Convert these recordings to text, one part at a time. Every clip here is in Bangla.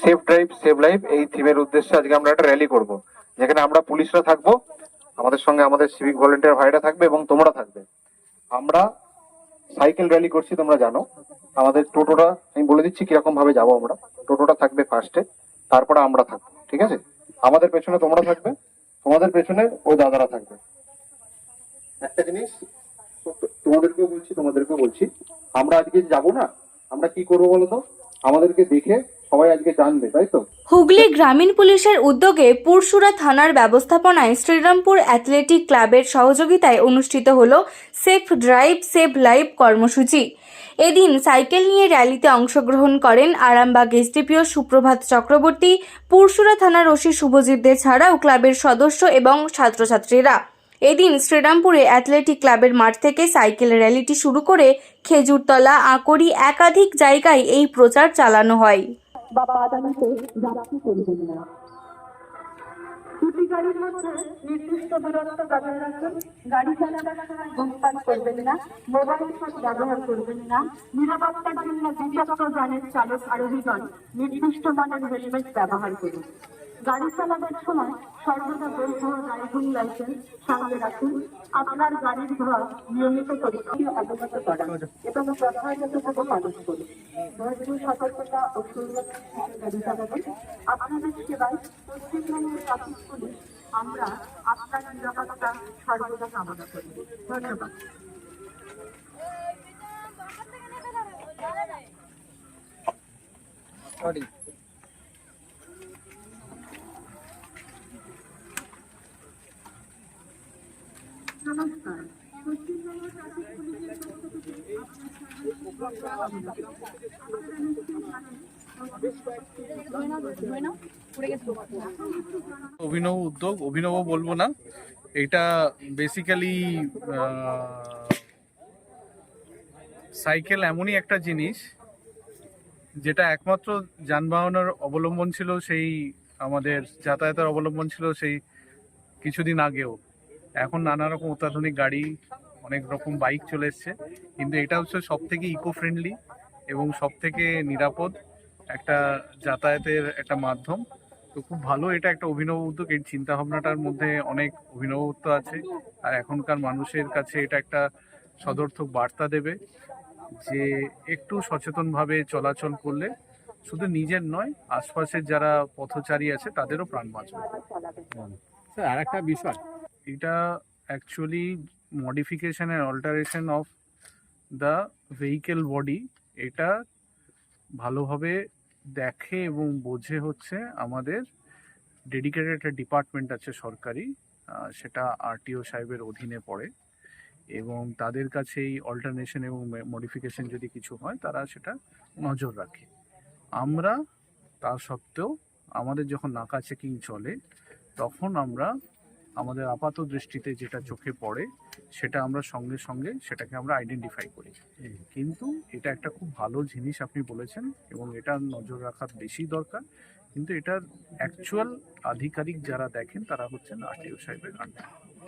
সেফ ড্রাইভ সেভ লাইফ, এই থিমের উদ্দেশ্যে আজকে আমরা একটা র্যালি করব। যেখানে আমরা পুলিশরা থাকব, আমাদের সঙ্গে আমাদের সিভিক ভলেন্টিয়ার ভাইরা থাকবে এবং তোমরা থাকবে। আমরা সাইকেল র্যালি করছি, তোমরা জানো। আমাদের টোটোটা, আমি বলে দিচ্ছি কীরকম ভাবে যাব আমরা। টোটোটা থাকবে ফার্স্টে তারপরে আমরা থাকব, ঠিক আছে? আমাদের পেছনে তোমরা থাকবে, তোমাদের পেছনে ওই দাদারা থাকবে। একটা জিনিস, তোমাদেরকেও বলছি তোমাদেরকেও বলছি, আমরা আজকে যাব না, আমরা কি করব বলো তো? আমাদেরকে দেখে সবাই আজকে জানবে, তাই তো? হুগলি গ্রামীণ পুলিশের উদ্যোগে পুরসুরা থানার ব্যবস্থাপনায় শ্রীরামপুর অ্যাথলেটিক ক্লাবের সহযোগিতায় অনুষ্ঠিত হল সেফ ড্রাইভ, সেভ লাইভ কর্মসূচি। এদিন সাইকেল নিয়ে র্যালিতে অংশগ্রহণ করেন আরামবাগ এসডিপিও সুপ্রভাত চক্রবর্তী পুরসুরা থানার ওসি শুভজিৎ দে ছাড়াও ক্লাবের সদস্য এবং ছাত্রছাত্রীরা। এদিন শ্রীরামপুরে অ্যাথলেটিক ক্লাবের মাঠ থেকে সাইকেল র্যালিটি শুরু করে খেজুরতলা, আঁকড়ি একাধিক জায়গায় এই প্রচার চালানো হয়। বা বাদামিতে যাত্রী না। দুটি গাড়ির মধ্যে নির্দিষ্ট দূরত্ব গাড়ি চালানোর সময় ধূমপান করবেন না, মোবাইল ফোন ব্যবহার করবেন না। নিরাপত্তার জন্য দ্বিচক্র যানের চালক আরোহীগণ নির্দিষ্ট মানের হেলমেট ব্যবহার করুন। গাড়ি চালানোর সময় সর্বদা বৈধ ড্রাইভিং লাইসেন্স সঙ্গে রাখুন। আপনার গাড়ির ঘর নিয়মিত পরীক্ষা অবগত করা। এবং যথাযথভাবে পালন করুন। ধৈর্য সতর্কতা ও সুরক্ষিত গাড়ি চালাবেন আপনাদের সেবায় পশ্চিমবঙ্গের ট্রাফিক পুলিশ আমরা আপনার নিরাপত্তা সর্বদা কামনা করি। ধন্যবাদ। নমস্কার অভিনব উদ্যোগ অভিনব বলব না। এটা বেসিক্যালি সাইকেল এমনই একটা জিনিস, যেটা একমাত্র যানবাহনের অবলম্বন ছিল সেই আমাদের যাতায়াতের অবলম্বন ছিল সেই কিছুদিন আগেও। এখন নানা রকম অত্যাধুনিক গাড়ি, অনেক রকম বাইক চলে এসছে। কিন্তু এটা হচ্ছে সব থেকে ইকো ফ্রেন্ডলি এবং সব থেকে নিরাপদ একটা যাতায়াতের একটা মাধ্যম। তো খুব ভালো এটা একটা অভিনব উদ্যোগ। এই চিন্তা ভাবনাটার মধ্যে অনেক অভিনবত্ব আছে। আর এখনকার মানুষের কাছে এটা একটা সদর্থক বার্তা দেবে যে একটু সচেতনভাবে চলাচল করলে শুধু নিজের নয়, আশপাশের যারা পথচারী আছে তাদেরও প্রাণ বাঁচবে। আর একটা বিষয়। এটা actually modification and alteration of the vehicle body এটা ভালোভাবে দেখে এবং বোঝে হচ্ছে আমাদের ডেডিকেটেড একটা ডিপার্টমেন্ট আছে সরকারি সেটা আরটিও সাহেবের অধীনে পড়ে এবং তাদের কাছে এই অল্টারনেশন এবং মডিফিকেশন যদি কিছু হয়, তারা সেটা নজর রাখে। আমরা তা সত্ত্বেও আমাদের যখন নাকা চেকিং চলে, তখন আমরা আমাদের আপাত দৃষ্টিতে যেটা চোখে পড়ে সেটা আমরা সঙ্গে সঙ্গে সেটাকে আমরা আইডেন্টিফাই করি। কিন্তু এটা একটা খুব ভালো জিনিস আপনি বলেছেন এবং এটা নজর রাখার বেশি দরকার। কিন্তু এটার অ্যাকচুয়াল আধিকারিক যারা দেখেন তারা হচ্ছেন আরটিও সাহেবের আন্ডার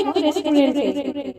মৈত্র রেস্টুরেন্টে